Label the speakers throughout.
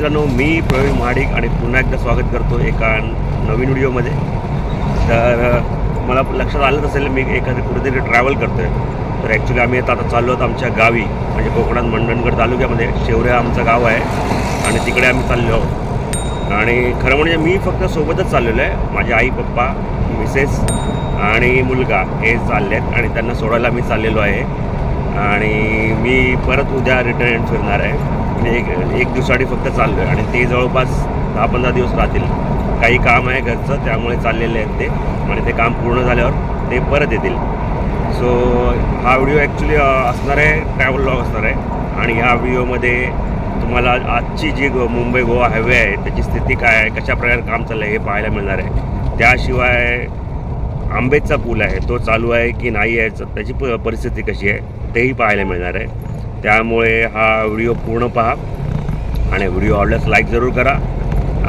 Speaker 1: मित्रांनो मी प्रवीण महाडिक आणि पुन्हा एकदा स्वागत करतो एका नवीन व्हिडिओमध्ये. तर मला लक्षात आलंच असेल मी एखादी कुठेतरी ट्रॅव्हल करतो आहे तर ॲक्च्युली आम्ही आता आता चाललो आहोत आमच्या गावी म्हणजे कोकणात मंडणगड तालुक्यामध्ये. शेवऱ्या आमचं गाव आहे आणि तिकडे आम्ही चाललो आहोत. आणि खरं म्हणजे मी फक्त सोबतच चाललेलो आहे. माझे आई पप्पा मिसेस आणि मुलगा हे चालले आहेत आणि त्यांना सोडायला मी चाललेलो आहे. आणि मी परत उद्या रिटर्न फिरणार आहे. म्हणजे एक एक दिवसासाठी फक्त चाललो आहे आणि ते जवळपास दहा पंधरा दिवस राहतील. काही काम आहे घरचं त्यामुळे चाललेले आहेत ते. आणि ते काम पूर्ण झाल्यावर ते परत येतील. सो हा व्हिडिओ ॲक्च्युली असणार आहे ट्रॅव्हल लॉग असणार आहे. आणि ह्या व्हिडिओमध्ये तुम्हाला आजची जी गो मुंबई गोवा हायवे आहे त्याची स्थिती काय आहे कशा प्रकारे काम चाललं आहे हे पाहायला मिळणार आहे. त्याशिवाय आंबेचा पूल आहे तो चालू आहे की नाही आहे त्याची प परिस्थिती कशी आहे तेही पाहायला मिळणार आहे. त्यामुळे हा व्हिडिओ पूर्ण पहा आणि व्हिडिओ आवडल्यास लाईक जरूर करा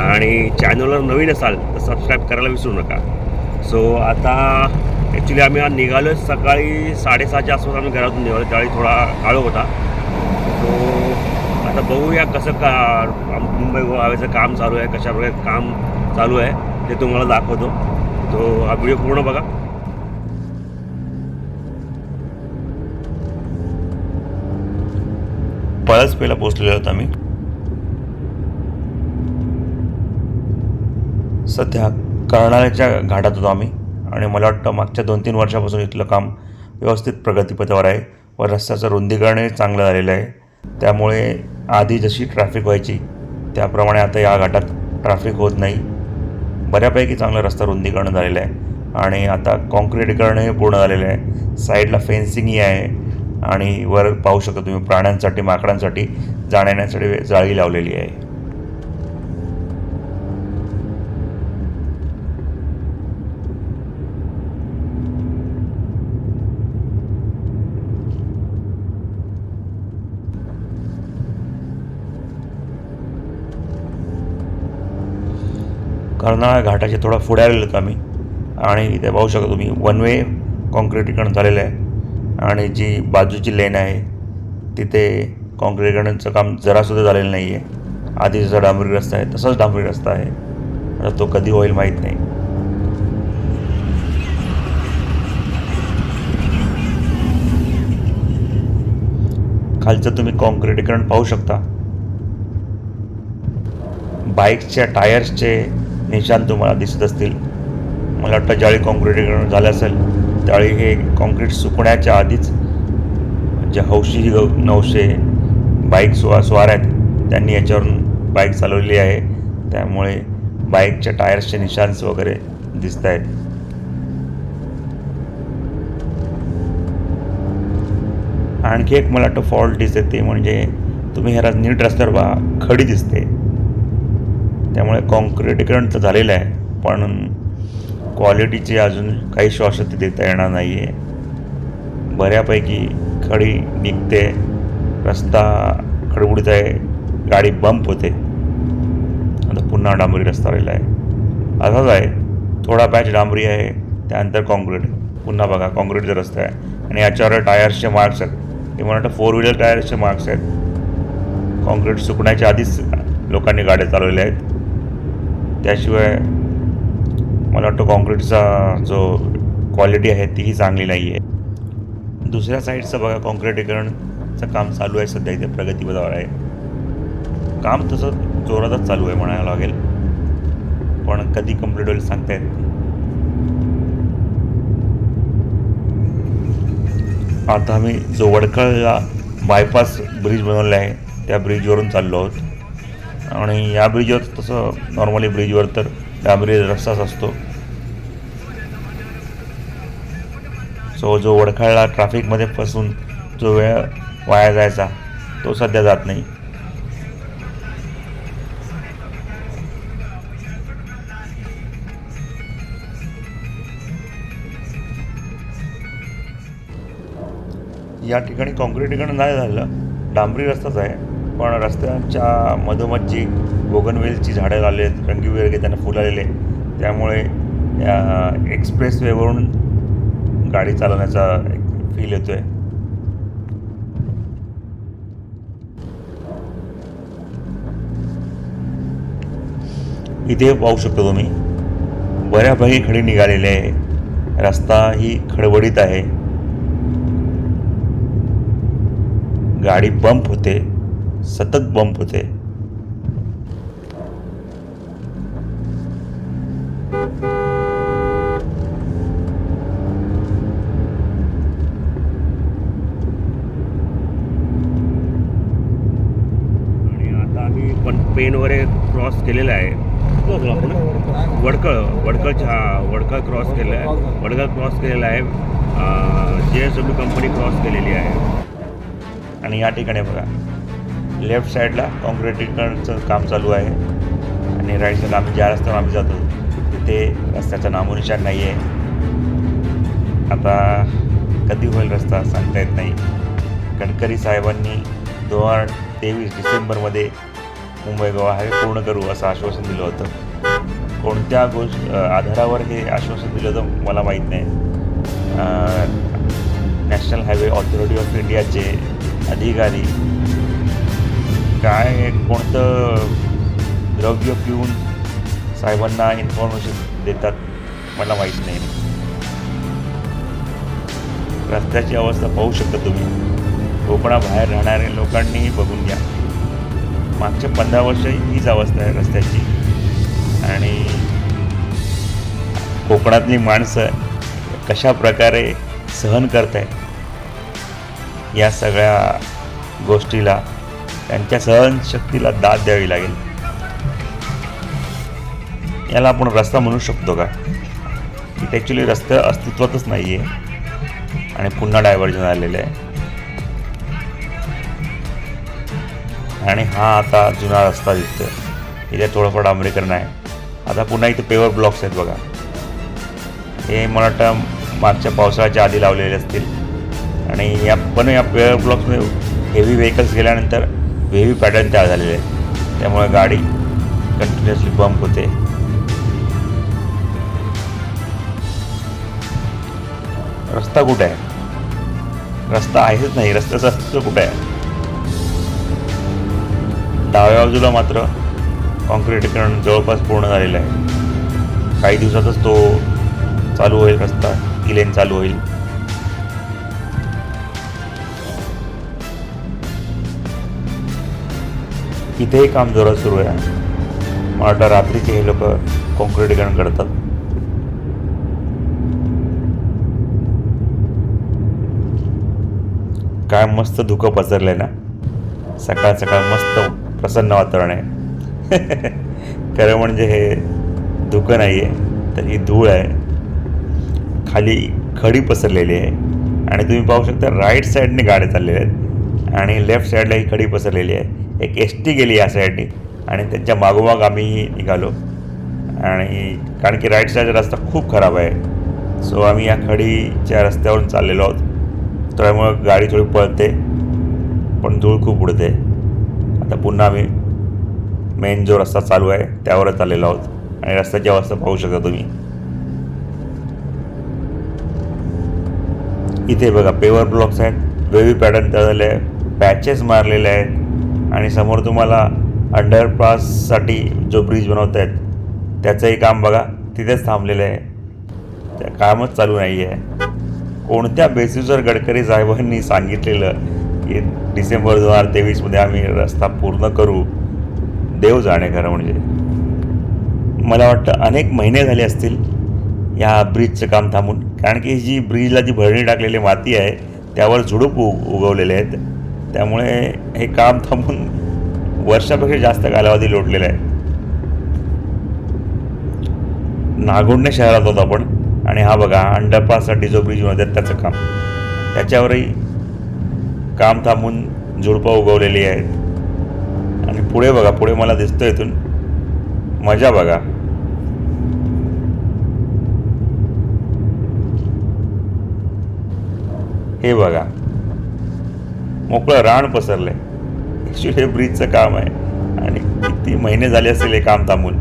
Speaker 1: आणि चॅनलवर नवीन असाल तर सबस्क्राईब करायला विसरू नका. सो आता ॲक्च्युली आम्ही आज निघालो सकाळी साडेसहाच्या आसपास आम्ही घरातून निघालो त्यावेळी थोडा काळो होता. सो आता बघूया कसं का मुंबई गोवा हवेचं काम चालू आहे कशा प्रकारे काम चालू आहे ते तुम्हाला दाखवतो. तो हा व्हिडिओ पूर्ण बघा. पळसपेला पोचलेलो आहोत आम्ही सध्या कर्णाळ्याच्या घाटात होतो आम्ही आणि मला वाटतं मागच्या दोन तीन वर्षापासून इथलं काम व्यवस्थित प्रगतीपथावर आहे व रस्त्याचं रुंदीकरणही चांगलं झालेलं आहे. त्यामुळे आधी जशी ट्रॅफिक व्हायची त्याप्रमाणे आता या घाटात ट्रॅफिक होत नाही. बऱ्यापैकी चांगलं रस्ता रुंदीकरण झालेलं आहे आणि आता कॉन्क्रीटीकरणही पूर्ण झालेलं आहे. साईडला फेन्सिंगही आहे. आणि वर पाहू शकता तुम्ही प्राण्यांसाठी माकडांसाठी जाण्यासाठी जाळी लावलेली आहे. कर्नाळा घाटाच्या थोडा पुढे आलेलो होतो आम्ही. आणि इथे पाहू शकता तुम्ही वन वे कॉन्क्रीटीकरण झालेलं आहे. आणि जी बाजूची लेन आहे तिथे कॉन्क्रीटीकरणाचं काम जरासुद्धा झालेलं नाही आहे आधी जसा डांबरी रस्ता आहे तसाच डांबरी रस्ता आहे. आता तो कधी होईल माहीत नाही. खालचं तुम्ही कॉन्क्रीटीकरण पाहू शकता. बाईकच्या टायर्सचे निशाण तुम्हाला दिसत असतील. मला वाटतं ज्यावेळी कॉन्क्रीटीकरण झालं असेल त्यावेळी हे कॉन्क्रीट सुकण्याच्या आधीच जे हौशी नवशे बाईक स्वा स्वार आहेत त्यांनी याच्यावरून बाईक चालवलेली आहे. त्यामुळे बाईकच्या टायर्सचे निशान्स वगैरे दिसत आहेत. आणखी एक मला वाटतं फॉल्ट दिसते ते म्हणजे तुम्ही ह्या नीट रस्त्यावर बा खडी दिसते. त्यामुळे कॉन्क्रीटीकरण तर झालेलं आहे पण क्वालिटीचे अजून काही श्वासती देता येणार नाही आहे बऱ्यापैकी खडी निघते रस्ता खडबुडीत आहे गाडी बंप होते. आता पुन्हा डांबरी रस्ता राहिला आहे. असाच आहे थोडा पॅच डांबरी आहे त्यानंतर कॉन्क्रीट पुन्हा बघा कॉन्क्रीटचा रस्ता आहे. आणि याच्यावर टायर्सचे मार्क्स आहेत. ते मला फोर व्हीलर टायर्सचे मार्क्स आहेत. कॉन्क्रीट सुकण्याच्या आधीच लोकांनी गाड्या चालवल्या आहेत. त्याशिवाय मला वाटतं कॉन्क्रीटचा जो क्वालिटी आहे तीही चांगली नाही आहे. दुसऱ्या साईडचं बघा कॉन्क्रीटीकरणचं काम चालू आहे सध्या इथे प्रगतीपथावर आहे. काम तसं जोरातच चालू आहे म्हणायला लागेल. पण कधी कंप्लीट होईल सांगता येत नाही. आता आम्ही जो वडखळला बायपास ब्रिज बनवला आहे त्या ब्रिजवरून चाललो आहोत. आणि या ब्रिजवर तसं नॉर्मली ब्रिजवर तर डांबरी रस्ताच असतो. सो जो वडखळला ट्रॅफिकमध्ये फसून जो वेळ वाया जायचा तो सध्या जात नाही. या ठिकाणी कॉन्क्रीटीकरण नाही झालं डांबरी रस्ताच आहे. पण रस्त्याच्या मधोमध जी बोगनवेलची झाडं लावले आहेत रंगीबेरंगी त्यांना फुलं आलेले त्यामुळे या गाडी चालवण्याचा एक फील येतो आहे इथे पाहू शकतो तुम्ही बऱ्यापैकी खडी निघालेली आहे. रस्ता ही खडबडीत आहे. गाडी बंप होते. सतत बंप होते.
Speaker 2: आणि आता आम्ही पण पेन वगैरे क्रॉस केलेला आहे. आपण. वडकळ वडकळच्या हा वडकळ क्रॉस केलं आहे. वडकळ क्रॉस केलेला आहे. जे एस डब्ल्यू कंपनी क्रॉस केलेली आहे.
Speaker 1: आणि या ठिकाणी बघा. लेफ्ट साईडला कॉन्क्रिटीकरणचं काम चालू आहे. आणि राईट साईडला आम्ही ज्या रस्त्यावर आम्ही जातो तिथे रस्त्याचं नामोनिशान नाही आहे आता कधी होईल रस्ता सांगता येत नाही. गडकरी साहेबांनी दोन हजार तेवीस डिसेंबरमध्ये मुंबई गोवा हायवे पूर्ण करू असं आश्वासन दिलं होतं. कोणत्या गोष्ट आधारावर हे आश्वासन दिलं होतं मला माहीत नाही. नॅशनल हायवे ऑथॉरिटी ऑफ इंडियाचे अधिकारी काय कोणतं द्रव्य पिऊन साहेबांना इन्फॉर्मेशन देतात मला माहीत नाही. रस्त्याची अवस्था पाहू शकता तुम्ही. कोकणाबाहेर राहणाऱ्या लोकांनीही बघून घ्या. मागच्या पंधरा वर्ष हीच अवस्था आहे रस्त्याची. आणि कोकणातली माणसं कशा प्रकारे सहन करत आहेत या सगळ्या गोष्टीला त्यांच्या सहनशक्तीला दाद द्यावी लागेल. याला आपण रस्ता म्हणू शकतो का? इथे ॲक्च्युली रस्ता अस्तित्वातच नाही आहे आणि पुन्हा डायव्हर्जन आलेलं आहे. आणि हा आता जुना रस्ता दिसतो इथे थोडंफार डांबरीकरण आहे. आता पुन्हा इथे पेवर ब्लॉक्स आहेत बघा. हे मला वाटतं मागच्या पावसाळ्याच्या आधी लावलेले असतील. आणि या पण या पेवर ब्लॉक्समध्ये हेवी व्हेकल्स गेल्यानंतर हेवी पॅटर्न तयार झालेले आहेत. त्यामुळे गाडी कंटिन्युअसली बंप होते. रस्ता कुठे आहे? रस्ता आहेच नाही. रस्त्याचं अस्तित्व कुठे आहे? डाव्या बाजूला मात्र कॉन्क्रीटीकरण जवळपास पूर्ण झालेलं आहे. काही दिवसातच तो चालू होईल रस्ता. ही लेन चालू होईल. इथेही काम जोरात सुरू आहे. मला वाटतं रात्रीचे हे लोक कॉन्क्रिटीकरण करतात काय मस्त धुकं पसरलंय ना? सकाळ सकाळ मस्त प्रसन्न वातावरण आहे. खरं म्हणजे हे धुकं नाही आहे तर ही धूळ आहे. खाली खडी पसरलेली आहे. आणि तुम्ही पाहू शकता राईट साईडने गाड्या चाललेल्या आहेत. आणि लेफ्ट साईडला ही खडी पसरलेली आहे. एक एस टी गेली या साईडने आणि त्यांच्या मागोमाग आम्ही निघालो. आणि कारण की राईट साईडचा रस्ता खूप खराब आहे. सो आम्ही या खडीच्या रस्त्यावरून चाललेलो आहोत. त्यामुळं गाडी थोडी पळते पण धूळ खूप उडते. आता पुन्हा आम्ही मेन जो रस्ता चालू आहे त्यावरच चाललेलो आहोत. आणि रस्त्याची अवस्था पाहू शकता तुम्ही. इथे बघा पेवर ब्लॉक्स आहेत. वेवी पॅटर्न तयार झाले आहे. पॅचेस मारलेले आहेत. आणि समोर तुम्हाला अंडरपाससाठी जो ब्रिज बनवत आहेत त्याचंही काम बघा. तिथेच थांबलेलं आहे. त्या कामच चालू नाही आहे कोणत्या बेसिसवर गडकरी साहेबांनी सांगितलेलं की डिसेंबर दोन हजार तेवीसमध्ये आम्ही रस्ता पूर्ण करू? देव जाणे खरं म्हणजे. मला वाटतं अनेक महिने झाले असतील या ब्रिजचं काम थांबून. कारण की ही जी ब्रिजला जी भरणी टाकलेली माती आहे त्यावर झुडूप उग उगवलेले आहेत. त्यामुळे हे काम थांबून वर्षापेक्षा जास्त कालावधी लोटलेला आहे. नागोंडणे शहरात होतो आपण. आणि हा बघा अंडरपाससाठी जो ब्रिज बनवतात त्याचं काम. त्याच्यावरही काम थांबून झुडपं उगवलेली आहेत. आणि पुढे बघा पुढे मला दिसतं इथून. मजा बघा. हे बघा. मोकळं रान पसरलंय. ॲक्च्युली हे ब्रिजचं काम आहे. आणि किती महिने झाले असेल हे काम थांबून?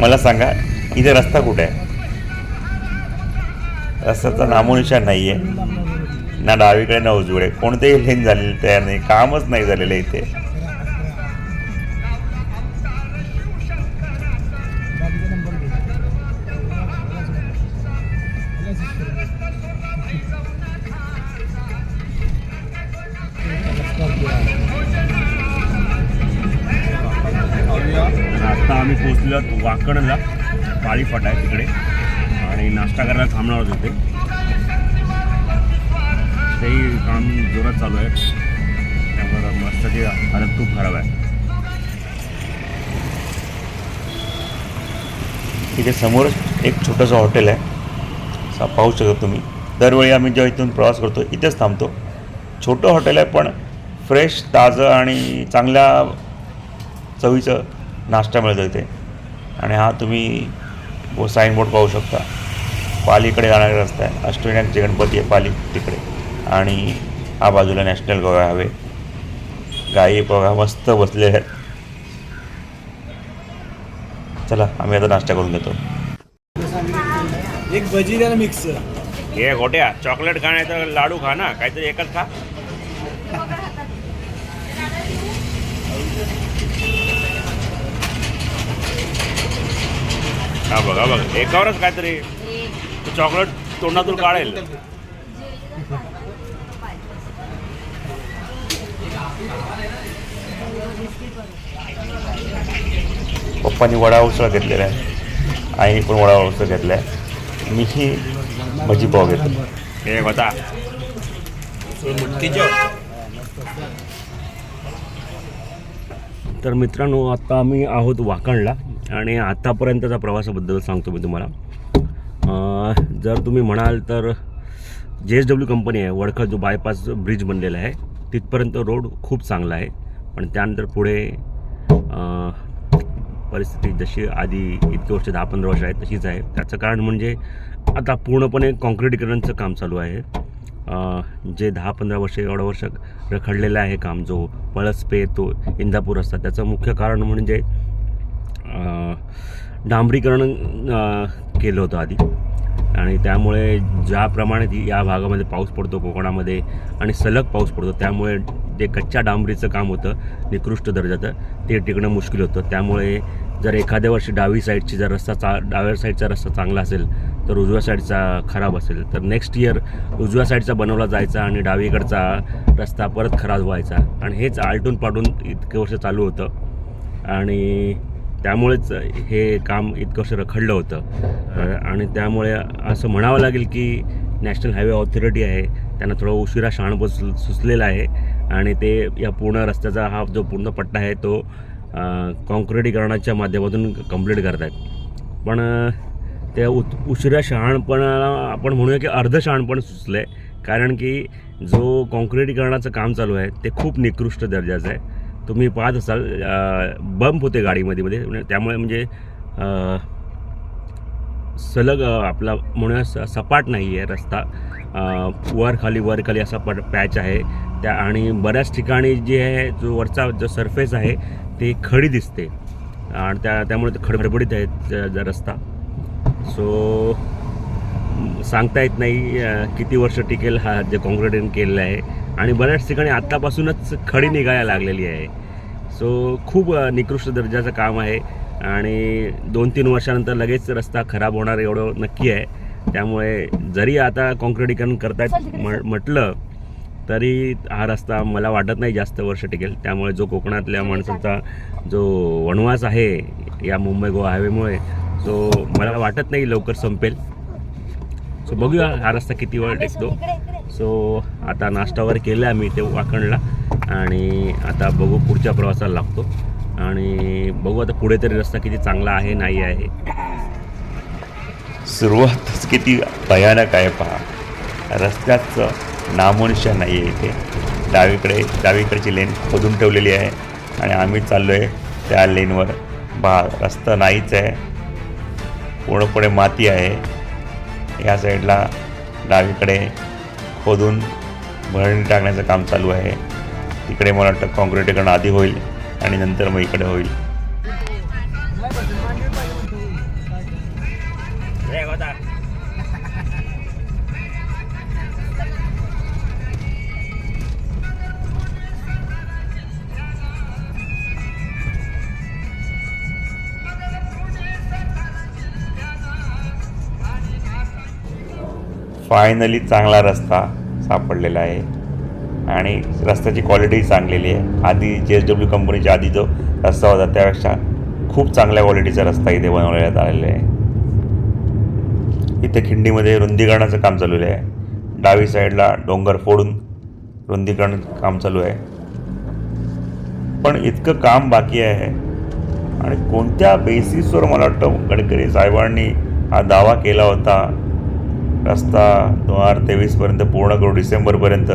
Speaker 1: मला सांगा इथे रस्ता कुठे आहे? रस्त्याचा नामोनिशाण नाही आहे ना डावीकडे ना उजवीकडे. कोणतेही लेन झालेले तयार नाही. कामच नाही झालेलं इथे.
Speaker 2: आता आम्ही पोचलेलो आहोत वाकडला पाळी फाटा आहे तिकडे. आणि नाश्ता करायला थांबणार होते तेही काम जोरात चालू आहे. त्यामुळे मस्तची हालत खूप खराब आहे.
Speaker 1: इथे समोरच एक छोटंसं हॉटेल आहे. असं पाहू शकता तुम्ही. दरवेळी आम्ही जेव्हा इथून प्रवास करतो इथेच थांबतो. छोटं हॉटेल आहे पण फ्रेश ताजं आणि चांगल्या चवीचं नाश्ता मिळतो इथे आणि हा तुम्ही वो साईनबोर्ड पाहू शकता. पालीकडे जाणारा रस्ता आहे. अष्टविनायकचे गणपती आहे पाली तिकडे. आणि हा बाजूला नॅशनल गोवा हायवे गाई बघा मस्त बसलेल्या आहेत. चला आम्ही आता नाश्ता करून घेतो.
Speaker 3: एक भजी द्या ना मिक्स
Speaker 2: हे गोट्या चॉकलेट खा नाही तर लाडू खा ना काहीतरी एकच खा हा बघा बघ. एकावरच काहीतरी. चॉकलेट तोंडातून काढेल.
Speaker 1: पप्पांनी वडा उसळ घेतलेला आहे. आईने पण वडा उसळ घेतला आहे मीही भजी पाव घेतो.
Speaker 2: हे बघा. तर मित्रांनो आता आम्ही आहोत वाकणला. आणि आत्तापर्यंतचा प्रवासाबद्दल सांगतो मी तुम्हाला. जर तुम्ही म्हणाल तर जे एस डब्ल्यू कंपनी आहे वडखळ जो बायपास ब्रिज बनलेला आहे तिथपर्यंत रोड खूप चांगला आहे. पण त्यानंतर पुढे परिस्थिती जशी आधी इतके वर्ष दहा पंधरा वर्ष आहे तशीच आहे. त्याचं कारण म्हणजे आता पूर्णपणे कॉन्क्रिटीकरणचं काम चालू आहे. जे दहा पंधरा वर्ष एवढं वर्ष रखडलेलं आहे काम जो पळसपे तो इंदापूर असतात त्याचं मुख्य कारण म्हणजे डांबरीकरण केलं होतं आधी. आणि त्यामुळे ज्याप्रमाणे ती या भागामध्ये पाऊस पडतो कोकणामध्ये आणि सलग पाऊस पडतो त्यामुळे जे कच्च्या डांबरीचं काम होतं निकृष्ट दर्जाचं. ते टिकणं मुश्किल होतं. त्यामुळे जर एखाद्या वर्षी डावी साईडची जर रस्ता चा डाव्या साईडचा रस्ता चांगला असेल तर उजव्या साईडचा खराब असेल तर नेक्स्ट इयर उजव्या साईडचा बनवला जायचा आणि डावीकडचा रस्ता परत खराब व्हायचा. आणि हेच आलटून पाडून इतके वर्ष चालू होतं. आणि त्यामुळेच हे काम इतकं वर्ष रखडलं होतं. आणि त्यामुळे असं म्हणावं लागेल की नॅशनल हायवे ऑथॉरिटी आहे त्यांना थोडं उशिरा शहाणपण सु सुचलेला आहे. आणि ते या पूर्ण रस्त्याचा हा जो पूर्ण पट्टा आहे तो अ, काँक्रिटीकरणाच्या माध्यमातून कंप्लीट करत आहेत पण त्या उत उशिरा शहाणपणाला आपण म्हणूया की अर्ध शहाणपण सुचलं आहे कारण की जो काँक्रिटीकरणाचं काम चालू आहे ते खूप निकृष्ट दर्जाचं आहे. तुम्ही पाहत असाल बंप होते गाडीमध्ये मध्ये म्हणजे त्यामुळे म्हणजे सलग आपला म्हणूया स सपाट नाही आहे रस्ता. वर खाली वर खाली असा पट पॅच आहे. त्या आणि बऱ्याच ठिकाणी जे आहे जो वरचा जो सरफेस आहे ते खडी दिसते. आणि त्या त्यामुळे ते खडबडीत आहे रस्ता. सो सांगता येत नाही किती वर्ष टिकेल हा जे काँक्रिटीकरण केलेलं आहे. आणि बऱ्याच ठिकाणी आत्तापासूनच खडी निघायला लागलेली आहे. सो खूप निकृष्ट दर्जाचं काम आहे. आणि दोन तीन वर्षानंतर लगेच रस्ता खराब होणार एवढं नक्की आहे. त्यामुळे जरी आता काँक्रिटीकरण करतायत म्ह- म्हटलं तरी हा रस्ता मला वाटत नाही जास्त वर्ष टिकेल. त्यामुळे जो कोकणातल्या माणसांचा जो वनवास आहे या मुंबई गोवा हायवेमुळे तो मला वाटत नाही लवकर संपेल. सो बघूया हा रस्ता किती वेळ टिकतो. सो आता नाश्ता वगैरे केला आम्ही ते वाकणला आणि आता बघू पुढच्या प्रवासाला लागतो. आणि बघू आता पुढे तरी रस्ता किती चांगला आहे नाही आहे.
Speaker 1: सुरुवातच किती भयानक आहे पहा. रस्त्याचं नामोनिशा नाही आहे इथे. डावीकडे डावीकडची लेन खोदून ठेवलेली आहे. आणि आम्ही चाललो आहे त्या लेनवर. बा रस्ता नाहीच आहे. पूर्णपणे माती आहे. या साईडला डावीकडे खोदून भरणी टाकण्याचं काम चालू आहे. इकडे मला वाटतं काँक्रिटीकरण आधी होईल आणि नंतर मग इकडे होईल. फायनली चांगला रस्ता सापडलेला आहे. आणि रस्त्याची क्वालिटी चांगलेली आहे. आधी जे एस डब्ल्यू कंपनीच्या आधी जो रस्ता होता त्यापेक्षा खूप चांगल्या क्वालिटीचा रस्ता इथे बनवण्यात आलेला आहे. इथे खिंडीमध्ये रुंदीकरणाचं काम चालू आहे. डावी साईडला डोंगर फोडून रुंदीकरण काम चालू आहे. पण इतकं काम बाकी आहे. आणि कोणत्या बेसिसवर मला वाटतं गडकरी साहेबांनी हा दावा केला होता रस्ता दोन हजार तेवीसपर्यंत पूर्ण करू डिसेंबरपर्यंत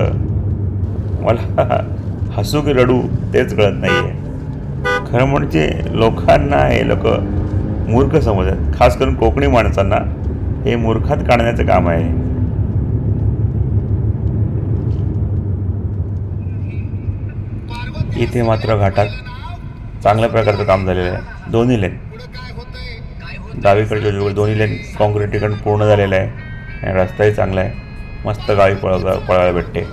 Speaker 1: मला हसू की रडू तेच कळत नाही आहे खरं म्हणजे लोकांना हे लोक मूर्ख समजतात खास करून कोकणी माणसांना हे मूर्खात काढण्याचं काम आहे. इथे मात्र घाटात चांगल्या प्रकारचं काम झालेलं आहे. दोन्ही लेन. डावीकडच्या उजवीकडे दोन्ही लेन कॉन्क्रिटीकरण पूर्ण झालेलं आहे. आणि रस्ताही चांगला आहे. मस्त गाडी पळ पळायला भेटते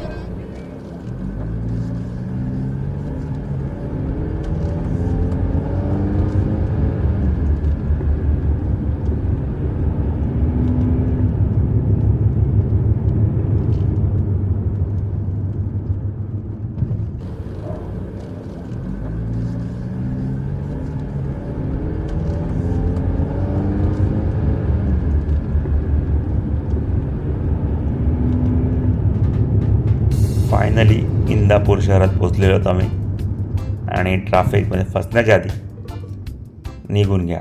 Speaker 1: फायनली इंदापूर शहरात पोचलेलो होतो आम्ही. आणि ट्रॅफिकमध्ये फसण्याच्या आधी निघून घ्या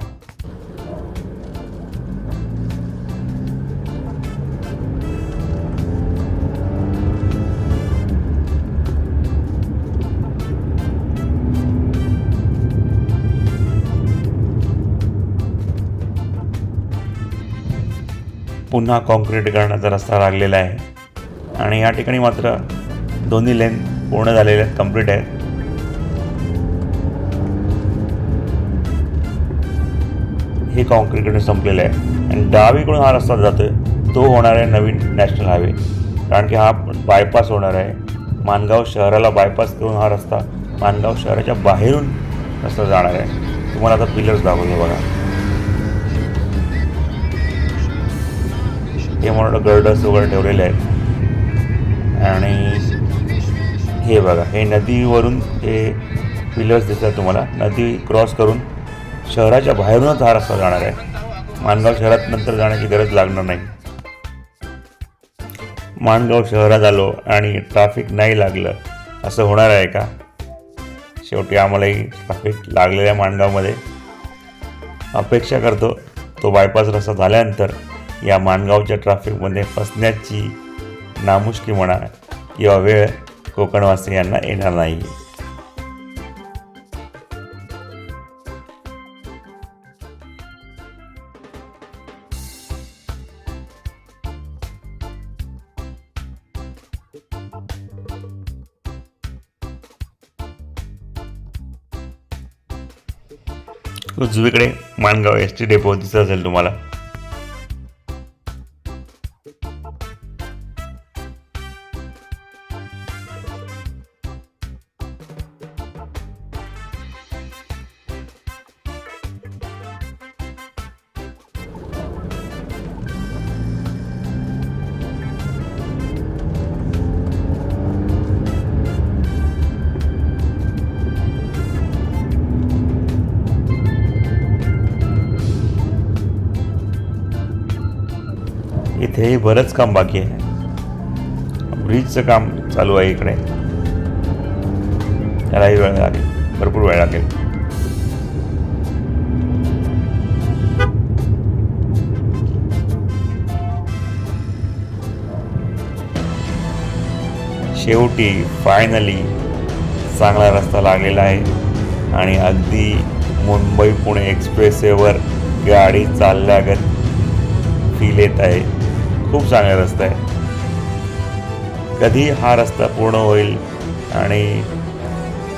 Speaker 1: पुन्हा कॉन्क्रीटीकरणाचा रस्ता लागलेला आहे. आणि या ठिकाणी मात्र दोन्ही लेन पूर्ण झालेले आहेत कंप्लीट आहेत हे कॉन्क्रीटकडे संपलेलं आहे. आणि डावीकडून हा रस्ता जातोय तो होणार आहे नवीन नॅशनल हायवे कारण की हा बायपास होणार आहे. मानगाव शहराला बायपास करून हा रस्ता मानगाव शहराच्या बाहेरून रस्ता जाणार आहे. तुम्हाला आता पिलर्स दाखवतो बघा. हे म्हणून गर्डर्स वगैरे ठेवलेले आहेत आणि हे बघा हे नदीवरून हे पिलर्स दिसतात तुम्हाला. नदी क्रॉस करून शहराच्या बाहेरूनच हा रस्ता जाणार आहे. माणगाव शहरात नंतर जाण्याची गरज लागणार नाही. माणगाव शहरात आलो आणि ट्रॅफिक नाही लागलं असं होणार आहे का? शेवटी आम्हालाही ट्रॅफिक लागलेल्या माणगावमध्ये अपेक्षा करतो तो बायपास रस्ता झाल्यानंतर या माणगावच्या ट्रॅफिकमध्ये फसण्याची नामुष्की म्हणा किंवा वेळ कोकणवासियांना येणार नाही उजवीकडे माणगाव एस टी डेपो दिसत असेल तुम्हाला. इथेही बरंच काम बाकी आहे. ब्रिजचं काम चालू आहे इकडे. त्यालाही वेळ लागेल. भरपूर वेळ लागेल. शेवटी फायनली चांगला रस्ता लागलेला आहे. आणि अगदी मुंबई पुणे एक्सप्रेसवेवर गाडी चालल्यागत फील येत आहे. खूप चांगला रस्ता आहे कधी हा रस्ता पूर्ण होईल आणि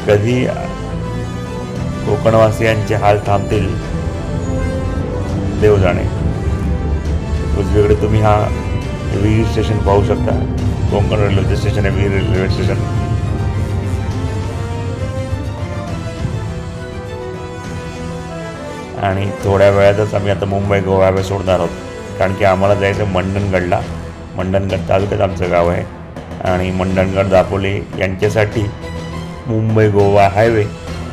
Speaker 1: कधी कोकणवासियांचे हाल थांबतील देव जाणे. उजवीकडे तुम्ही हा विहीर स्टेशन पाहू शकता. कोकण रेल्वे स्टेशन आहे विहीर रेल्वे स्टेशन. आणि थोड्या वेळातच आम्ही आता मुंबई गोवा सोडणार आहोत. कारण की आम्हाला जायचं मंडणगडला. मंडणगड तालुक्यात आमचं गाव आहे. आणि मंडणगड दापोले यांच्यासाठी मुंबई गोवा हायवे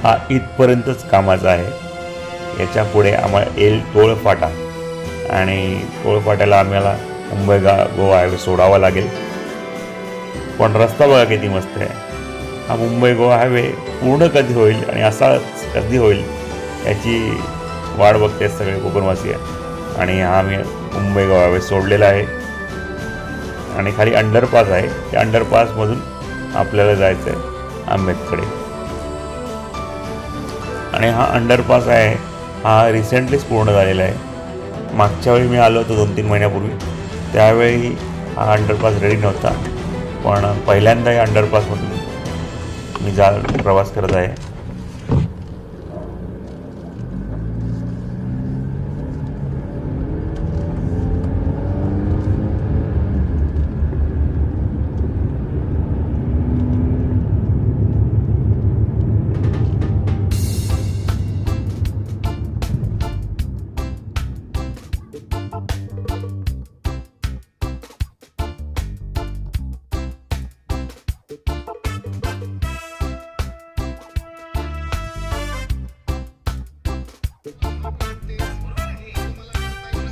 Speaker 1: हा इथपर्यंतच कामाचा आहे. याच्यापुढे आम्हाला येईल टोळफाटा. आणि टोळफाट्याला आम्हाला मुंबई गा गोवा हायवे सोडावा लागेल. पण रस्ता बघा किती मस्त आहे. हा मुंबई गोवा हायवे पूर्ण कधी होईल आणि असाच कधी होईल याची वाट बघते सगळे कोकणवासी. आहे आणि हा आम्ही मुंबई गोवा हायवे सोडलेला आहे. आणि खाली अंडरपास आहे. त्या अंडरपासमधून आपल्याला जायचं आहे आंबेडकडे. आणि हा अंडरपास आहे. हा रिसेंटलीच पूर्ण झालेला आहे. मागच्या वेळी मी आलो होतो दोन तीन महिन्यापूर्वी. त्यावेळी हा अंडरपास रेडी नव्हता. पण पहिल्यांदा या अंडरपासमधून मी जा प्रवास करत आहे.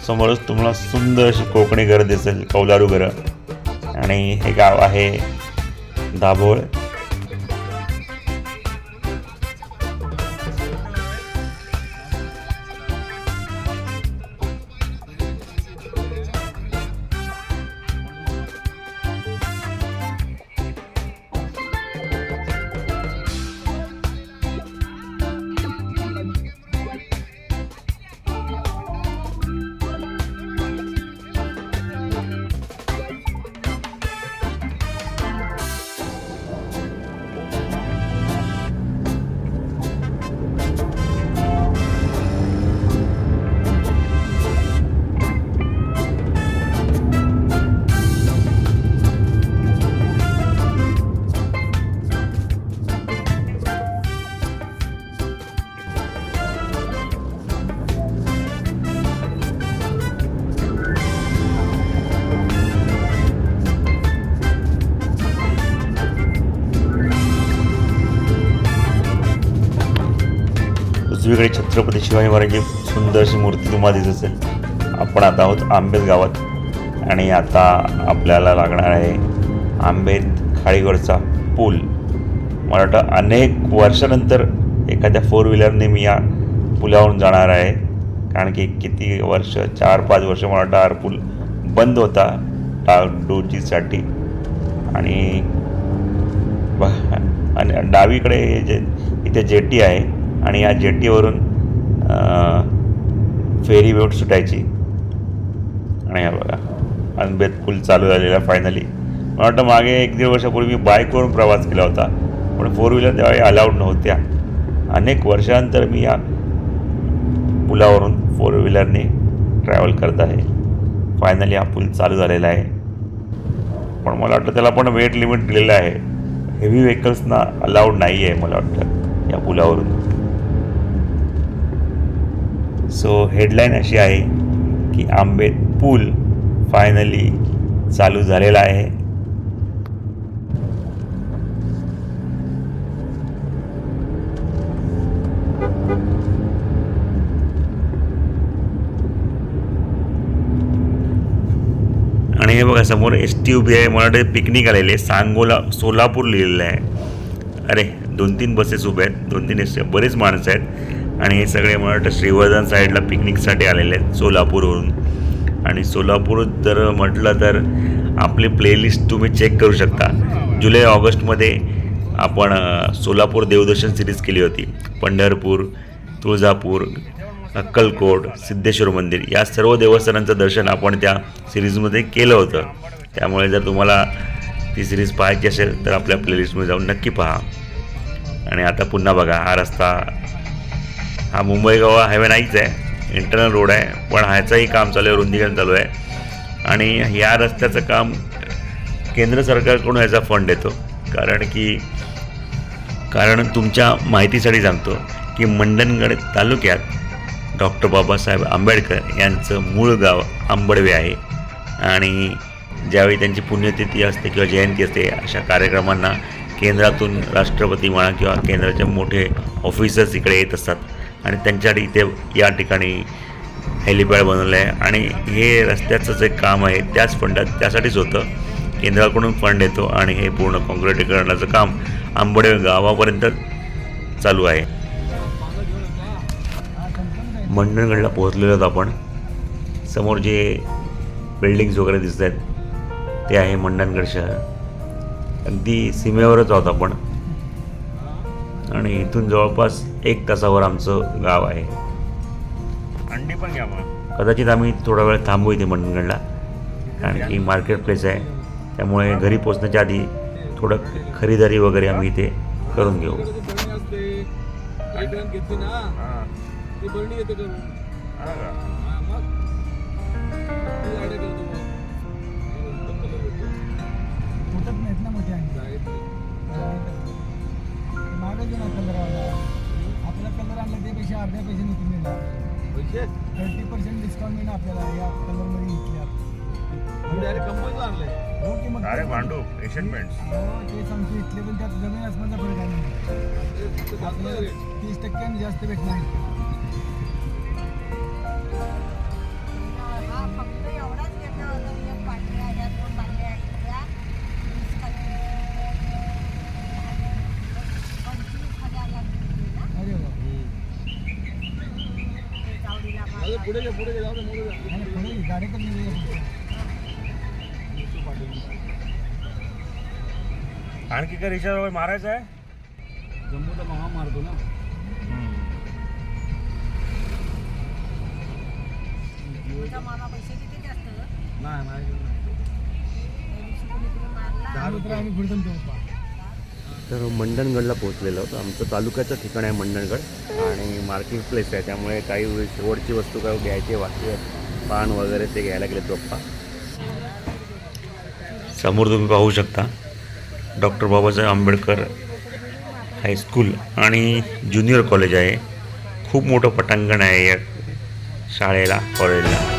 Speaker 1: समोरच तुम्हाला सुंदर अशी कोकणी घरं दिसेल कौलारू घरं. आणि हे गाव आहे दाभोळ. छत्रपती शिवाजी महाराजांची सुंदर अशी मूर्ती तुम्हाला दिसत असेल. आपण आता आहोत आंबेत गावात. आणि आता आपल्याला लागणार आहे आंबेत खाडीवरचा पूल. मला वाटतं अनेक वर्षानंतर एखाद्या फोर व्हीलरने मी या पुलावरून जाणार आहे. कारण की किती वर्ष चार पाच वर्ष मला वाटतं हा पूल बंद होता डागडुजीसाठी. आणि आणि डावीकडे जे इथे जेटी आहे. आणि या जेटीवरून फेरी बोट सुटायची. आणि हा बघा अनबेत पूल चालू झालेला फायनली मला वाटतं मागे एक दीड वर्षापूर्वी मी बाईकवरून प्रवास केला होता. पण फोर व्हीलर त्यावेळी अलाउड नव्हत्या. अनेक वर्षानंतर मी या पुलावरून फोर व्हीलरने ट्रॅव्हल करत आहे. फायनली हा पूल चालू झालेला आहे. पण मला वाटतं त्याला पण वेट लिमिट दिलेलं आहे. हेवी व्हेकल्सना अलाउड नाही आहे मला वाटतं या पुलावरून. सो हेडलाईन अशी आहे की आंबेत पूल फायनली चालू झालेला आहे. आणि हे बघा समोर एस टी उभी आहे मला वाटतं पिकनिक आलेले सांगोला सोलापूर लिहिलेलं आहे. अरे दोन तीन बसेस उभ्या आहेत. दोन तीन एस बरेच माणसं आहेत. आणि हे सगळे मला वाटतं श्रीवर्धन साईडला पिकनिकसाठी आलेले आहेत सोलापूरवरून. आणि सोलापूर जर म्हटलं तर आपली प्लेलिस्ट तुम्ही चेक करू शकता. जुलै ऑगस्टमध्ये आपण सोलापूर देवदर्शन सिरीज केली होती. पंढरपूर तुळजापूर अक्कलकोट सिद्धेश्वर मंदिर या सर्व देवस्थानांचं दर्शन आपण त्या सिरीजमध्ये केलं होतं. त्यामुळे जर तुम्हाला ती सिरीज पाहायची असेल तर आपल्या प्लेलिस्टमध्ये जाऊन नक्की पहा. आणि आता पुन्हा बघा हा रस्ता हा मुंबई गोवा हायवे नाहीच आहे. इंटरनल रोड आहे. पण ह्याचंही काम चालू आहे. रुंदीकरण चालू आहे. आणि या रस्त्याचं काम केंद्र सरकारकडून ह्याचा फंड येतो. कारण की कारण तुमच्या माहितीसाठी सांगतो की मंडणगड तालुक्यात डॉक्टर बाबासाहेब आंबेडकर यांचं मूळ गाव आंबडवे आहे. आणि ज्यावेळी त्यांची पुण्यतिथी असते किंवा जयंती असते अशा कार्यक्रमांना केंद्रातून राष्ट्रपती म्हणा किंवा केंद्राचे मोठे ऑफिसर्स इकडे येत असतात. आणि त्यांच्यासाठी इथे या ठिकाणी हेलिपॅड बनवलं आहे आणि हे रस्त्याचं जे काम आहे त्याच फंडात त्यासाठीच होतं. केंद्राकडून फंड येतो आणि हे पूर्ण काँक्रिटीकरणाचं काम आंबडे गावापर्यंत चालू आहे. मंडणगडला पोहोचलेलो आहोत आपण. समोर जे बिल्डिंग्स वगैरे दिसत आहेत ते आहे मंडणगड शहर. अगदी सीमेवरच आहोत आपण. आणि इथून जवळपास एक तासावर आमचं गाव आहे
Speaker 2: अंडी पण घ्या मग
Speaker 1: कदाचित आम्ही थोडा वेळ थांबू इथे मंडणगडला कारण की मार्केट प्लेस आहे त्यामुळे घरी पोचण्याच्या आधी थोडं खरेदारी वगैरे आम्ही इथे करून घेऊ
Speaker 2: हां हां
Speaker 3: हा, मग कलर
Speaker 4: आणला त्यापेक्षा अर्ध्या पैसे निघून मिळणार.
Speaker 3: पैसे?
Speaker 4: थर्टी पर्सेंट डिस्काउंट मिळणार आपल्याला. या कलरमध्ये घेतल्यावर
Speaker 3: मी डायरेक्ट कंपनीला आणलंय
Speaker 2: अरे भांडू एशियन पेंट्स
Speaker 4: हो ते इथले पण त्यात जमीन आसमानचा फरक आहे.
Speaker 3: ते.
Speaker 4: तीस टक्के आणि जास्त भेटणार.
Speaker 2: आणखी काय रिचार्ज वगैरे मारायचं आहे?
Speaker 3: जम्मूचा मामा मारतो ना. नाही नाही
Speaker 4: तर आम्ही
Speaker 2: तर मंडणगडला पोहोचलेलो आहोत. आमचं तालुक्याचं ठिकाण आहे मंडणगड आणि मार्केट प्लेस आहे. त्यामुळे काही शेवटची वस्तू काय घ्यायची आहेत पान वगैरे ते घ्यायला गेले पप्पा
Speaker 1: समोर तुम्ही पाहू शकता. Doctor Babasaheb Ambedkar high school आणि ज्युनियर कॉलेज आहे. खूप मोठं पटांगण आहे या शाळेला कॉलेजला.